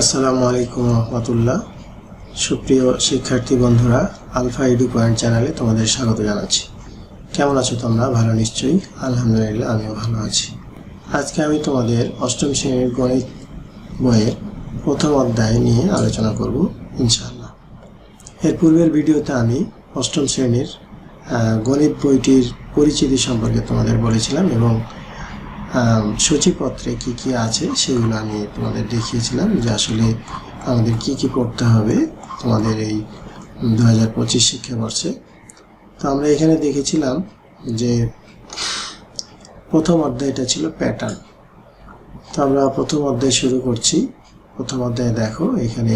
আসসালামু আলাইকুম রহমতুল্লাহ। সুপ্রিয় শিক্ষার্থী বন্ধুরা, আলফা এডু পয়েন্ট চ্যানেলে তোমাদের স্বাগত জানাচ্ছি। কেমন আছো তোমরা? ভালো নিশ্চয়ই? আলহামদুলিল্লাহ, আমিও ভালো আছি। আজকে আমি তোমাদের অষ্টম শ্রেণির গণিত বইয়ের প্রথম অধ্যায় নিয়ে আলোচনা করব, ইনশাআল্লাহ। এর পূর্বের ভিডিওতে আমি অষ্টম শ্রেণির গণিত বইটির পরিচিতি সম্পর্কে তোমাদের বলেছিলাম এবং সূচিপত্রে কি কি আছে সেগুলো আমি তোমাদের দেখিয়েছিলাম যে আসলে আমাদের কি কি করতে হবে তোমাদের এই দু হাজার পঁচিশ শিক্ষাবর্ষে। তো আমরা এখানে দেখেছিলাম যে প্রথম অধ্যায়টা ছিল প্যাটার্ন তো আমরা প্রথম অধ্যায় শুরু করছি। প্রথম অধ্যায়ে দেখো, এখানে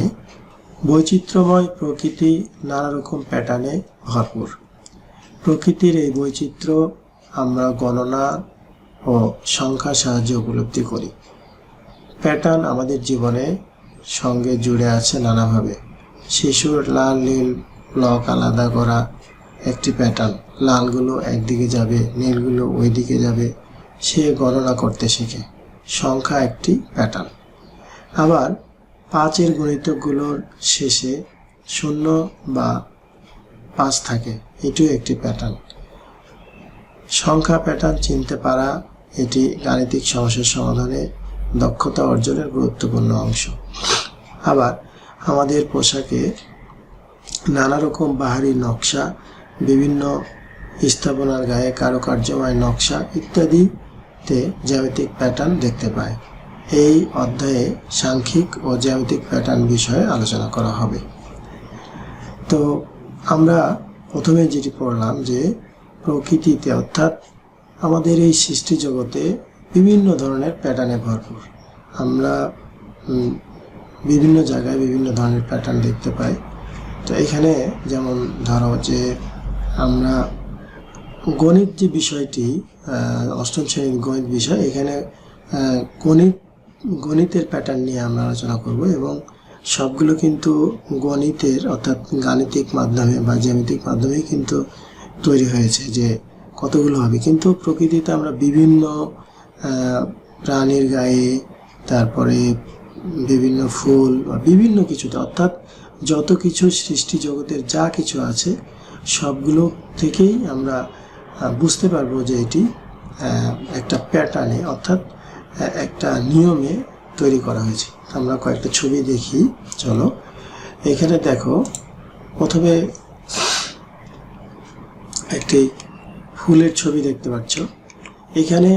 বৈচিত্র্যময় প্রকৃতি নানা রকম প্যাটার্নে ভরপুর। প্রকৃতির এই বৈচিত্র্য আমরা গণনা ও সংখ্যার সাহায্যে উপলব্ধি করি। প্যাটার্ন আমাদের জীবনে সঙ্গে জুড়ে আছে নানাভাবে। শিশুর লাল, নীল, ব্লক আলাদা করা একটি প্যাটার্ন। লালগুলো একদিকে যাবে, নীলগুলো ওই দিকে যাবে, সে গণনা করতে শেখে। সংখ্যা একটি প্যাটার্ন। আবার পাঁচের গণিতকগুলোর শেষে শূন্য বা পাঁচ থাকে, এটিও একটি প্যাটার্ন। সংখ্যা প্যাটার্ন চিনতে পারা এটি গাণিতিক সমস্যার সমাধানে দক্ষতা অর্জনের গুরুত্বপূর্ণ অংশ। আবার আমাদের পোশাকে নানা রকম বাহারি নকশা, বিভিন্ন স্থাপনার গায়ে কারুকার্যময় নকশা ইত্যাদিতে জ্যামিতিক প্যাটার্ন দেখতে পায় এই অধ্যায়ে সাংখ্যিক ও জ্যামিতিক প্যাটার্ন বিষয়ে আলোচনা করা হবে। তো আমরা প্রথমে যেটি পড়লাম যে প্রকৃতিতে অর্থাৎ আমাদের এই সৃষ্টি জগতে বিভিন্ন ধরনের প্যাটার্নে ভরপুর। আমরা বিভিন্ন জায়গায় বিভিন্ন ধরনের প্যাটার্ন দেখতে পাই। তো এখানে যেমন ধরো যে আমরা গণিত যে বিষয়টি অষ্টম শ্রেণির গণিত বিষয়, এখানে গণিত, গণিতের প্যাটার্ন নিয়ে আমরা আলোচনা করব এবং সবগুলো কিন্তু গণিতের অর্থাৎ গাণিতিক মাধ্যমে বা জ্যামিতিক মাধ্যমেই কিন্তু তৈরি হয়েছে যে কতগুলো হবে? কিন্তু প্রকৃতিতে আমরা বিভিন্ন প্রাণীর গায়ে, তারপরে বিভিন্ন ফুল বা বিভিন্ন কিছুতে, অর্থাৎ যত কিছু সৃষ্টি জগতের যা কিছু আছে, সবগুলো থেকেই আমরা বুঝতে পারব যে এটি একটা প্যাটার্নে, অর্থাৎ একটা নিয়মে তৈরি করা হয়েছে। আমরা কয়েকটা ছবি দেখি, চলো। এখানে দেখো, প্রথমে একটি ফুলের ছবি দেখতে পাচ্ছ। এখানে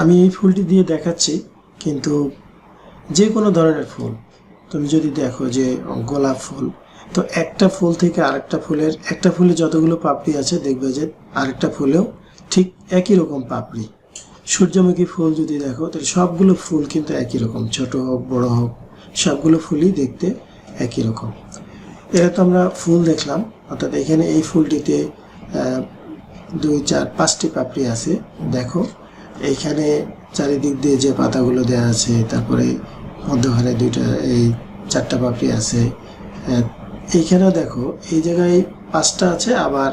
আমি এই ফুলটি দিয়ে দেখাচ্ছি, কিন্তু যে কোনো ধরনের ফুল। তুমি যদি দেখো যে গোলাপ ফুল, তো একটা ফুল থেকে আরেকটা ফুলের, একটা ফুলে যতগুলো পাপড়ি আছে, দেখবে যে আরেকটা ফুলেও ঠিক একই রকম পাপড়ি। সূর্যমুখী ফুল যদি দেখো, তাহলে সবগুলো ফুল কিন্তু একই রকম, ছোট হোক, বড় হোক, সবগুলো ফুলই দেখতে একই রকম। এটা তো আমরা ফুল দেখলাম, অর্থাৎ এখানে এই ফুলটিতে দুই, চার, পাঁচটি পাপড়ি আছে, দেখো। এইখানে চারিদিক দিয়ে যে পাতাগুলো দেওয়া আছে, তারপরে মধ্যখানে দুইটা, এই চারটা পাপড়ি আছে। এইখানেও দেখো, এই জায়গায় পাঁচটা আছে, আবার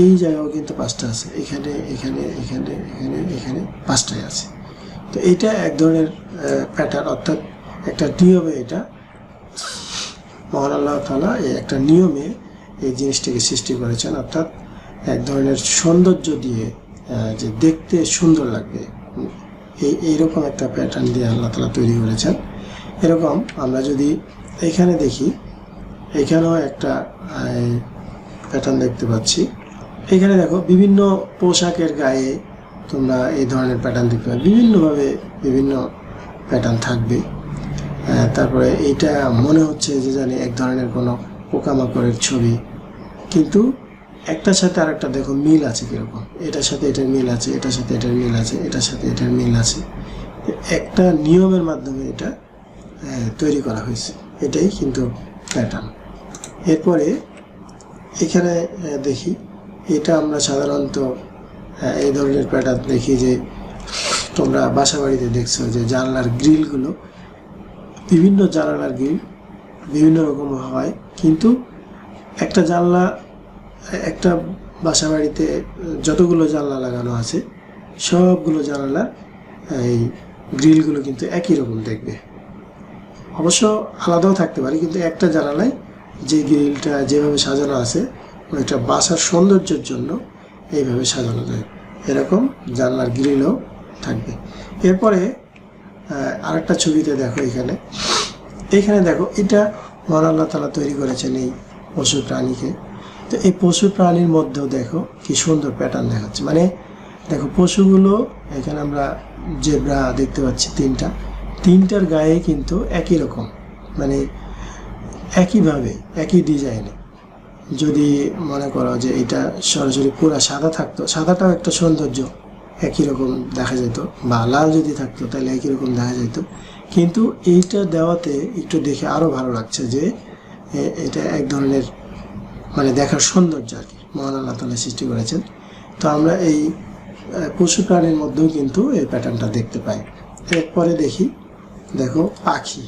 এই জায়গাও কিন্তু পাঁচটা আছে। এখানে এখানে এখানে এখানে এখানে পাঁচটাই আছে। তো এটা এক ধরনের প্যাটার্ন অর্থাৎ একটা নিয়মে এটা। মহান আল্লাহ তালা এই একটা নিয়মে এই জিনিসটিকে সৃষ্টি করেছেন, অর্থাৎ এক ধরনের সৌন্দর্য দিয়ে যে দেখতে সুন্দর লাগবে। এই, এইরকম একটা প্যাটার্ন দিয়ে আল্লাহ তালা তৈরি করেছেন। এরকম আমরা যদি এখানে দেখি, এখানেও একটা প্যাটার্ন দেখতে পাচ্ছি। এখানে দেখো বিভিন্ন পোশাকের গায়ে তোমরা এই ধরনের প্যাটার্ন দেখতে পাবে। বিভিন্নভাবে বিভিন্ন প্যাটার্ন থাকবে। তারপরে এইটা মনে হচ্ছে যে জানি এক ধরনের কোনো পোকামাকড়ের ছবি। কিন্তু একটার সাথে আরেকটা দেখো, মিল আছে কীরকম? এটার সাথে এটার মিল আছে, এটার সাথে এটার মিল আছে, এটার সাথে এটার মিল আছে। একটা নিয়মের মাধ্যমে এটা তৈরি করা হয়েছে। এটাই কিন্তু প্যাটার্ন এরপরে এখানে দেখি, এটা আমরা সাধারণত এই ধরনের প্যাটার্ন দেখি যে তোমরা বাসা বাড়িতে দেখছ যে জানলার গ্রিলগুলো বিভিন্ন জানালার গ্রিল বিভিন্ন রকম হয়। কিন্তু একটা জানলা একটা বাসা বাড়িতে যতগুলো জানলা লাগানো আছে, সবগুলো জানালা, এই গ্রিলগুলো কিন্তু একই রকম দেখবে। অবশ্য আলাদাও থাকতে পারে, কিন্তু একটা জানালায় যে গ্রিলটা যেভাবে সাজানো আছে ওইটা বাসার সৌন্দর্যের জন্য এইভাবে সাজানো যায়। এরকম জানলার গ্রিলও থাকবে। এরপরে আরেকটা ছবিতে দেখো এখানে। এখানে দেখো, এটা মহান আল্লাহ তালা তৈরি করেছেন এই পশু প্রাণীকে। তো এই পশু প্রাণীর মধ্যেও দেখো কি সুন্দর প্যাটার্ন দেখাচ্ছে। মানে দেখো পশুগুলো, এখানে আমরা জেব্রা দেখতে পাচ্ছি তিনটা। তিনটার গায়ে কিন্তু একই রকম মানে একইভাবে, একই ডিজাইনে যদি মনে করো যে এটা সরাসরি পুরো সাদা থাকতো, সাদাটাও একটা সৌন্দর্য, একই রকম দেখা যেত। বা লাল যদি থাকতো, তাহলে একই রকম দেখা যেত। কিন্তু এইটা দেওয়াতে একটু দেখে আরও ভালো লাগছে যে এটা এক ধরনের মানে দেখার সৌন্দর্য আর কি। মহান আল্লাহ তালা সৃষ্টি করেছেন। তো আমরা এই পশু প্রাণীর মধ্যেও কিন্তু এই প্যাটার্নটা দেখতে পাই। এরপরে দেখি, দেখো পাখি,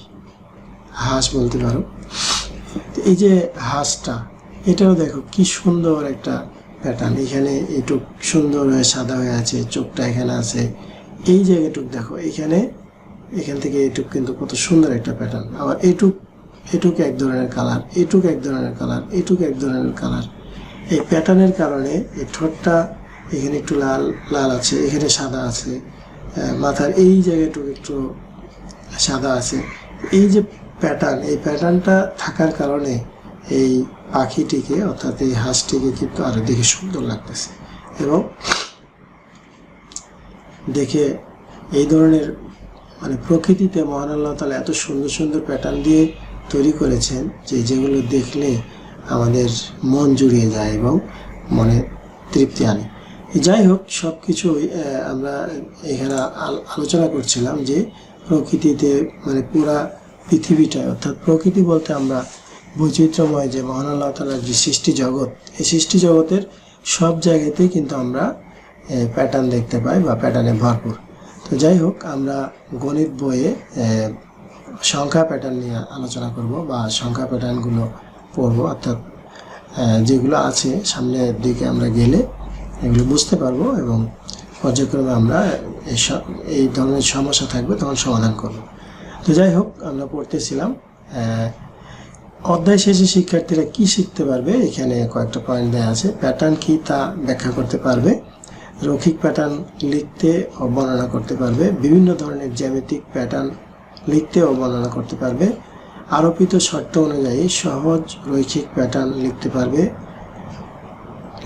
হাঁস বলতে পারো। এই যে হাঁসটা, এটাও দেখো কি সুন্দর একটা প্যাটার্ন এখানে এটুক সুন্দর হয়ে সাদা হয়ে আছে, চোখটা এখানে আছে। এই জায়গাটুক দেখো, এখানে, এখান থেকে এটুক কিন্তু কত সুন্দর একটা প্যাটার্ন আবার এটুক এটুক এক ধরনের কালার, এটুক এক ধরনের কালার, এটুক এক ধরনের কালার। এই প্যাটার্নের কারণে এই ঠোঁটটা এখানে একটু লাল লাল আছে, এখানে সাদা আছে মাথার এই জায়গাটুকু একটু সাদা আছে। এই যে প্যাটার্ন, এই প্যাটার্নটা থাকার কারণে এই পাখিটিকে, অর্থাৎ এই হাঁসটিকে কিন্তু আরও দেখে সুন্দর লাগতেছে। এবং দেখে এই ধরনের মানে প্রকৃতিতে মহান আল্লাহ তালা এত সুন্দর সুন্দর প্যাটার্ন দিয়ে তৈরি করেছেন যে যেগুলো দেখলে আমাদের মন জুড়িয়ে যায় এবং মনে তৃপ্তি আনে। যাই হোক সব কিছুই আমরা এখানে আল- আলোচনা করছিলাম যে প্রকৃতিতে মানে পুরা পৃথিবীটা, অর্থাৎ প্রকৃতি বলতে আমরা বৈচিত্র্যময় যে মহান আল্লাহ তালার যে সৃষ্টি জগৎ, এই সৃষ্টি জগতের সব জায়গাতেই কিন্তু আমরা প্যাটার্ন দেখতে পাই বা প্যাটার্নে ভরপুর। তো যাই হোক, আমরা গণিত বইয়ে সংখ্যা প্যাটার্ন নিয়ে আলোচনা করব বা সংখ্যা প্যাটার্নগুলো পড়ব, অর্থাৎ যেগুলো আছে সামনের দিকে আমরা গেলে এগুলো বুঝতে পারব এবং পর্যায়ক্রমে আমরা এই ধরনের সমস্যা থাকবে তখন সমাধান করব। তো যাই হোক, আমরা পড়তেছিলাম অধ্যায় শেষে শিক্ষার্থীরা কি শিখতে পারবে? এখানে কয়েকটা পয়েন্ট দেওয়া আছে। প্যাটার্ন কি তা ব্যাখ্যা করতে পারবে। রৈখিক প্যাটার্ন লিখতে ও বর্ণনা করতে পারবে। বিভিন্ন ধরনের জ্যামিতিক প্যাটার্ন লিখতে বর্ণনা করতে পারবে। আরোপিত শর্ত অনুযায়ী সহজ রৈখিক প্যাটার্ন লিখতে পারবে।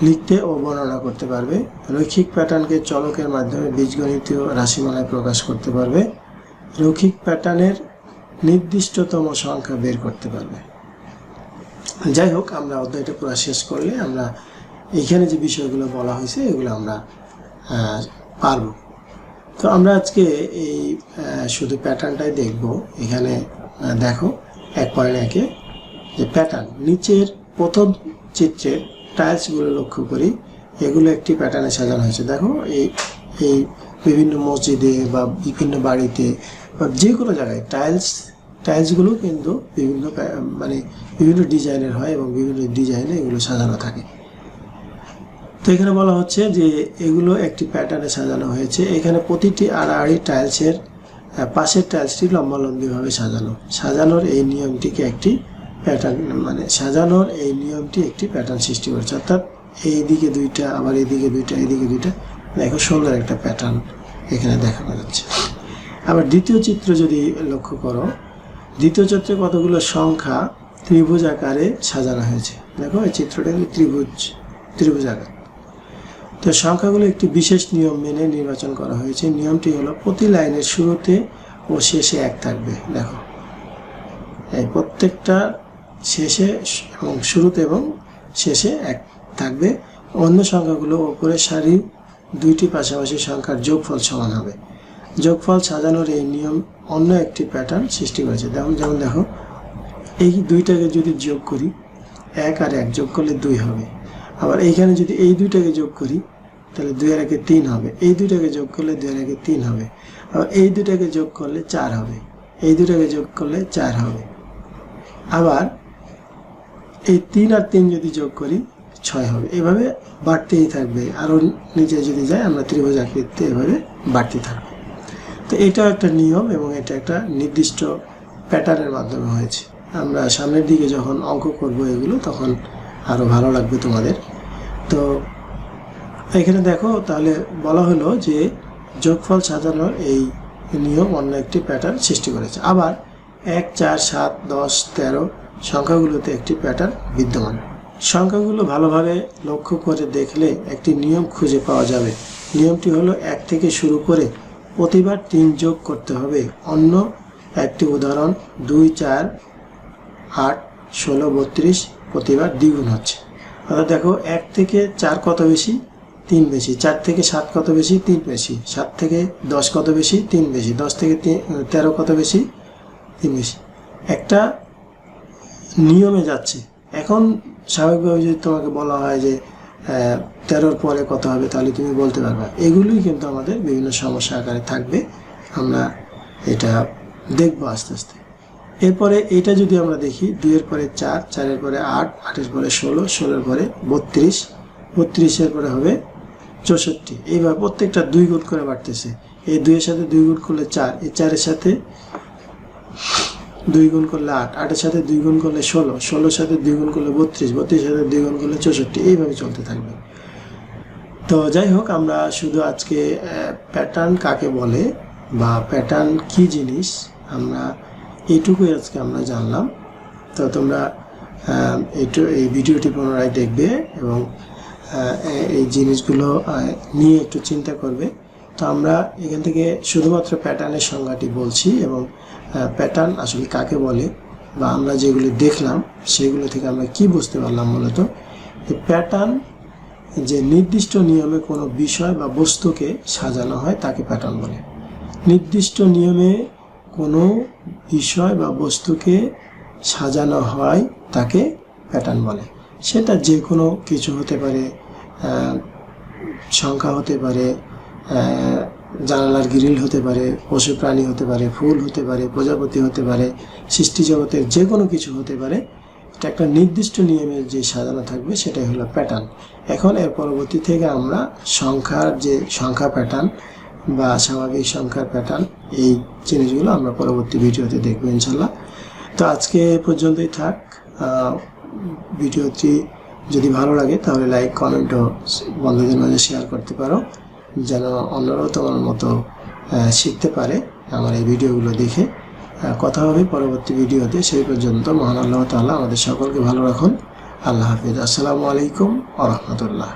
লিখতে ও বর্ণনা করতে পারবে। রৈখিক প্যাটার্নকে চলকের মাধ্যমে বীজগণিতীয় রাশিমালায় প্রকাশ করতে পারবে। রৈখিক প্যাটার্নের নির্দিষ্টতম সংখ্যা বের করতে পারবে। যাই হোক, আমরা অধ্যায়টা পুরো শেষ করলে আমরা এখানে যে বিষয়গুলো বলা হয়েছে, এগুলো আমরা পারব। তো আমরা আজকে এই শুধু প্যাটার্নটাই দেখব। এখানে দেখো, এক পয়েন্ট একে, যে প্যাটার্ন নিচের প্রথম চিত্রের টাইলসগুলো লক্ষ্য করি, এগুলো একটি প্যাটার্নে সাজানো হয়েছে। দেখো, এই এই বিভিন্ন মসজিদে বা বিভিন্ন বাড়িতে বা যে কোনো জায়গায় টাইলস টাইলসগুলো কিন্তু বিভিন্ন মানে বিভিন্ন ডিজাইনের হয় এবং বিভিন্ন ডিজাইনে এগুলো সাজানো থাকে। তো এখানে বলা হচ্ছে যে এগুলো একটি প্যাটার্নে সাজানো হয়েছে। এখানে প্রতিটি আড়াআড়ি টাইলসের পাশের টাইলসটি লম্বালম্বিভাবে সাজানো। সাজানোর এই নিয়মটিকে একটি প্যাটার্ন মানে সাজানোর এই নিয়মটি একটি প্যাটার্ন সৃষ্টি করেছে। অর্থাৎ এই দিকে দুইটা, আবার এদিকে দুইটা এদিকে দুইটা। দেখো সুন্দর একটা প্যাটার্ন এখানে দেখানো যাচ্ছে। আবার দ্বিতীয় চিত্র যদি লক্ষ্য করো, দ্বিতীয় চিত্রে কতগুলো সংখ্যা ত্রিভুজ আকারে সাজানো হয়েছে। দেখো এই চিত্রটা ত্রিভুজ ত্রিভুজ আকার। তো সংখ্যাগুলো একটি বিশেষ নিয়ম মেনে নির্বাচন করা হয়েছে। নিয়মটি হলো প্রতি লাইনের শুরুতে ও শেষে এক থাকবে। দেখো, এই প্রত্যেকটা শেষে এবং শুরুতে এবং শেষে এক থাকবে। অন্য সংখ্যাগুলো ওপরের সারি দুইটি পাশাপাশি সংখ্যার যোগফল সমান হবে। যোগফল সাজানোর এই নিয়ম অন্য একটি প্যাটার্ন সৃষ্টি করেছে। যেমন যেমন দেখো, এই দুইটাকে যদি যোগ করি, এক আর এক যোগ করলে দুই হবে। আবার এইখানে যদি এই দুইটাকে যোগ করি, তাহলে দুই আর একে তিন হবে। এই দুইটাকে যোগ করলে দুই আর একে তিন হবে। আবার এই দুইটাকে যোগ করলে চার হবে। এই দুটাকে যোগ করলে চার হবে। আবার এই তিন আর তিন যদি যোগ করি, ছয় হবে। এভাবে বাড়তেই থাকবে। আরও নিচে যদি যায়, আমরা ত্রিভুজ আকৃতিতে এভাবে বাড়তে থাকবে। তো এটাও একটা নিয়ম এবং এটা একটা নির্দিষ্ট প্যাটার্নের মাধ্যমে হয়েছে। আমরা সামনের দিকে যখন অঙ্ক করব এগুলো, তখন আরও ভালো লাগবে তোমাদের। তো এখানে দেখো, তাহলে বলা হলো যে যোগফল সাজানোর এই নিয়ম অন্য একটি প্যাটার্ন সৃষ্টি করেছে। আবার এক, চার, সাত, দশ, তেরো সংখ্যাগুলোতে একটি প্যাটার্ন বিদ্যমান। সংখ্যাগুলো ভালোভাবে লক্ষ্য করে দেখলে একটি নিয়ম খুঁজে পাওয়া যাবে। নিয়মটি হলো এক থেকে শুরু করে প্রতিবার তিন যোগ করতে হবে। অন্য একটি উদাহরণ, দুই, চার, আট ষোলো, বত্রিশ প্রতিবার দ্বিগুণ হচ্ছে। অর্থাৎ দেখো, এক থেকে চার কত বেশি? তিন বেশি। চার থেকে সাত কত বেশি? তিন বেশি। সাত থেকে দশ কত বেশি? তিন বেশি। দশ থেকে তেরো কত বেশি? তিন বেশি। একটা নিয়মে যাচ্ছে। এখন স্বাভাবিকভাবে যদি তোমাকে বলা হয় যে তেরোর পরে কত হবে, তাহলে তুমি বলতে পারবে। এগুলোই কিন্তু আমাদের বিভিন্ন সমস্যা আকারে থাকবে। আমরা এটা দেখব আস্তে আস্তে। এরপরে এটা যদি আমরা দেখি, দুইয়ের পরে চার, চারের পরে আট, আটের পরে ষোলো, ষোলোর পরে বত্রিশ, বত্রিশের পরে হবে চৌষট্টি। এইভাবে প্রত্যেকটা দুই গুণ করে বাড়তেছে। এই দুইয়ের সাথে দুই গুণ করলে চার, এই চারের সাথে দুই গুণ করলে আট, আটের সাথে দুই গুণ করলে ষোলো, ষোলোর সাথে দুই গুণ করলে বত্রিশ, বত্রিশের সাথে দুই গুণ করলে চৌষট্টি। এইভাবে চলতে থাকবে। তো যাই হোক, আমরা শুধু আজকে প্যাটার্ন কাকে বলে বা প্যাটার্ন কি জিনিস আমরা এইটুকুই আজকে আমরা জানলাম। তো তোমরা এইটু এই ভিডিওটি পুনরায় দেখবে এবং এই জিনিসগুলো নিয়ে একটু চিন্তা করবে। তো আমরা এখান থেকে শুধুমাত্র প্যাটার্নের সংজ্ঞাটি বলছি এবং প্যাটার্ন আসলে কাকে বলে বা আমরা যেগুলো দেখলাম সেগুলো থেকে আমরা কি বুঝতে পারলাম মূলত প্যাটার্ন যে নির্দিষ্ট নিয়মে কোনো বিষয় বা বস্তুকে সাজানো হয় তাকে প্যাটার্ন বলে। নির্দিষ্ট নিয়মে কোনো বিষয় বা বস্তুকে সাজানো হয় তাকে প্যাটার্ন বলে। সেটা যে কোনো কিছু হতে পারে সংখ্যা হতে পারে জানালার গ্রিল হতে পারে, পশু প্রাণী হতে পারে, ফুল হতে পারে, প্রজাপতি হতে পারে, সৃষ্টি জগতের যে কোনো কিছু হতে পারে, এটা একটা নির্দিষ্ট নিয়মে যে সাজানো থাকবে সেটাই হলো প্যাটার্ন এখন এর পরবর্তী থেকে আমরা সংখ্যার যে সংখ্যা প্যাটার্ন বা স্বাভাবিক সংখ্যার প্যাটার্ন এই জিনিসগুলো আমরা পরবর্তী ভিডিওতে দেখব ইনশাল্লাহ তো আজকে পর্যন্তই থাক। ভিডিওটি যদি ভালো লাগে তাহলে লাইক, কমেন্ট ও বন্ধুদের মাঝে শেয়ার করতে পারো, যেন অন্যরাও তোমার মতো শিখতে পারে আমার এই ভিডিওগুলো দেখে। কথা হবে পরবর্তী ভিডিওতে। সেই পর্যন্ত মহান আল্লাহ তাআলা আমাদের সকলকে ভালো রাখুন। আল্লাহ হাফিজ। আসসালামু আলাইকুম আ রহমতুল্লাহ।